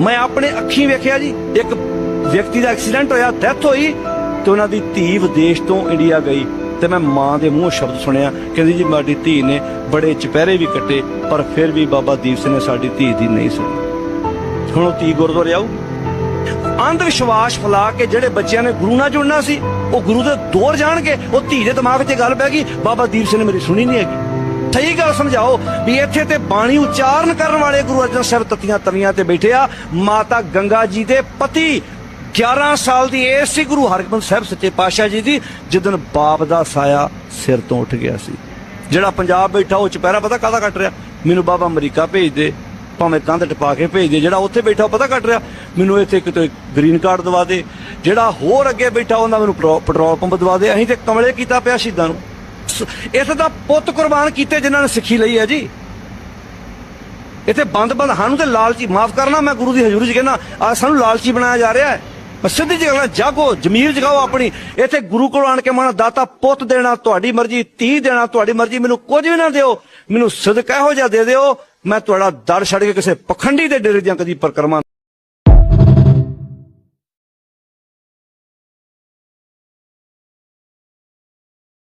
ਮੈਂ ਆਪਣੇ ਅੱਖੀਂ ਵੇਖਿਆ ਜੀ। ਇੱਕ ਵਿਅਕਤੀ ਦਾ ਐਕਸੀਡੈਂਟ ਹੋਇਆ, ਡੈਥ ਹੋਈ ਤੇ ਉਹਨਾਂ ਦੀ ਧੀ ਵਿਦੇਸ਼ ਤੋਂ ਇੰਡੀਆ ਗਈ ਤੇ ਮੈਂ ਮਾਂ ਦੇ ਮੂੰਹੋਂ ਸ਼ਬਦ ਸੁਣਿਆ। ਕਹਿੰਦੀ ਜੀ, ਸਾਡੀ ਧੀ ਨੇ ਬੜੇ ਚਪਹਿਰੇ ਵੀ ਕੱਟੇ, ਪਰ ਫਿਰ ਵੀ ਬਾਬਾ ਦੀਪ ਸਿੰਘ ਨੇ ਸਾਡੀ ਧੀ ਦੀ ਨਹੀਂ ਸੁਣੀ। ਹੁਣ ਉਹ ਧੀ ਗੁਰਦੁਆਰੇ ਆਊ। ਅੰਧ ਵਿਸ਼ਵਾਸ ਫੈਲਾ ਕੇ ਜਿਹੜੇ ਬੱਚਿਆਂ ਨੇ ਗੁਰੂ ਨਾਲ ਜੁੜਨਾ ਸੀ, ਉਹ ਗੁਰੂ ਦੇ ਦੌਰ ਜਾਣਗੇ। ਉਹ ਧੀ ਦੇ ਦਿਮਾਗ 'ਚ ਗੱਲ ਪੈ ਗਈ, ਬਾਬਾ ਦੀਪ ਸਿੰਘ ਨੇ ਮੇਰੀ ਸੁਣੀ ਨਹੀਂ ਹੈਗੀ। ਸਹੀ ਗੱਲ ਸਮਝਾਓ ਵੀ ਇੱਥੇ ਤੇ ਬਾਣੀ ਉਚਾਰਨ ਕਰਨ ਵਾਲੇ ਗੁਰੂ ਅਰਜਨ ਸਾਹਿਬ ਤਤੀਆਂ ਤਵੀਆਂ ਤੇ ਬੈਠੇ ਆ। ਮਾਤਾ ਗੰਗਾ ਜੀ ਦੇ ਪਤੀ 11 ਸਾਲ ਦੀ ਏਜ ਸੀ ਗੁਰੂ ਹਰਗੋਬਿੰਦ ਸਾਹਿਬ ਸੱਚੇ ਪਾਤਸ਼ਾਹ ਜੀ ਦੀ ਜਿੱਦਨ ਬਾਪ ਦਾ ਸਾਇਆ ਸਿਰ ਤੋਂ ਉੱਠ ਗਿਆ ਸੀ। ਜਿਹੜਾ ਪੰਜਾਬ ਬੈਠਾ, ਉਹ ਚੁਪਹਿਰਾ ਪਤਾ ਕਾਹਦਾ ਕੱਟ ਰਿਹਾ? ਮੈਨੂੰ ਬਾਬਾ ਅਮਰੀਕਾ ਭੇਜ ਦੇ, ਭਾਵੇਂ ਕੰਧ ਟਪਾ ਕੇ ਭੇਜ ਦੇ, ਜਿਹੜਾ ਉੱਥੇ ਬੈਠਾ, ਉਹ ਪਤਾ ਕੱਟ ਰਿਹਾ? ਮੈਨੂੰ ਇੱਥੇ ਕਿਤੇ ਗ੍ਰੀਨ ਕਾਰਡ ਦਵਾ ਦੇ। ਜਿਹੜਾ ਹੋਰ ਅੱਗੇ ਬੈਠਾ, ਉਹਨਾਂ ਮੈਨੂੰ ਪੈਟਰੋ- ਪੈਟਰੋਲ ਪੰਪ ਦਵਾ ਦੇ। ਅਸੀਂ ਤੇ ਕਮਲੇ ਕੀਤਾ ਪਿਆ ਸ਼ਹੀਦਾਂ ਨੂੰ। ਇੱਥੇ ਤਾਂ ਪੁੱਤ ਕੁਰਬਾਨ ਕੀਤੇ ਜਿਨ੍ਹਾਂ ਨੇ ਸਿੱਖੀ ਲਈ ਹੈ ਜੀ। ਇੱਥੇ ਬੰਦ ਬੰਦ ਸਾਨੂੰ ਤੇ ਲਾਲਚੀ, ਮਾਫ ਕਰਨਾ ਮੈਂ ਗੁਰੂ ਦੀ ਹਜ਼ੂਰੀ 'ਚ ਕਹਿੰਦਾ, ਆ ਸਾਨੂੰ ਲਾਲਚੀ ਬਣਾਇਆ ਜਾ ਰਿਹਾ ਹੈ। ਸਿੱਧੀ ਜਿਹੀ ਗੱਲ ਜਾਗੋ, ਜ਼ਮੀਰ ਜਗਾਓ ਆਪਣੀ। ਇੱਥੇ ਗੁਰੂ ਕੋਲ ਆਣ ਕੇ ਮਨ ਦਾਤਾ ਪੁੱਤ ਦੇਣਾ, ਤੁਹਾਡੀ ਮਰਜ਼ੀ, ਧੀ ਦੇਣਾ, ਤੁਹਾਡੀ ਮਰਜ਼ੀ, ਮੈਨੂੰ ਕੁਝ ਵੀ ਨਾ ਦਿਓ। ਮੈਨੂੰ ਸਦਕਾ ਇਹੋ ਜਿਹਾ ਦੇ ਦਿਓ, ਮੈਂ ਤੁਹਾਡਾ ਦਰ ਛੱਡ ਕੇ ਕਿਸੇ ਪਖੰਡੀ ਦੇ ਡੇਰੇ ਦੀਆਂ ਕਦੀ ਪਰਕਰਮਾ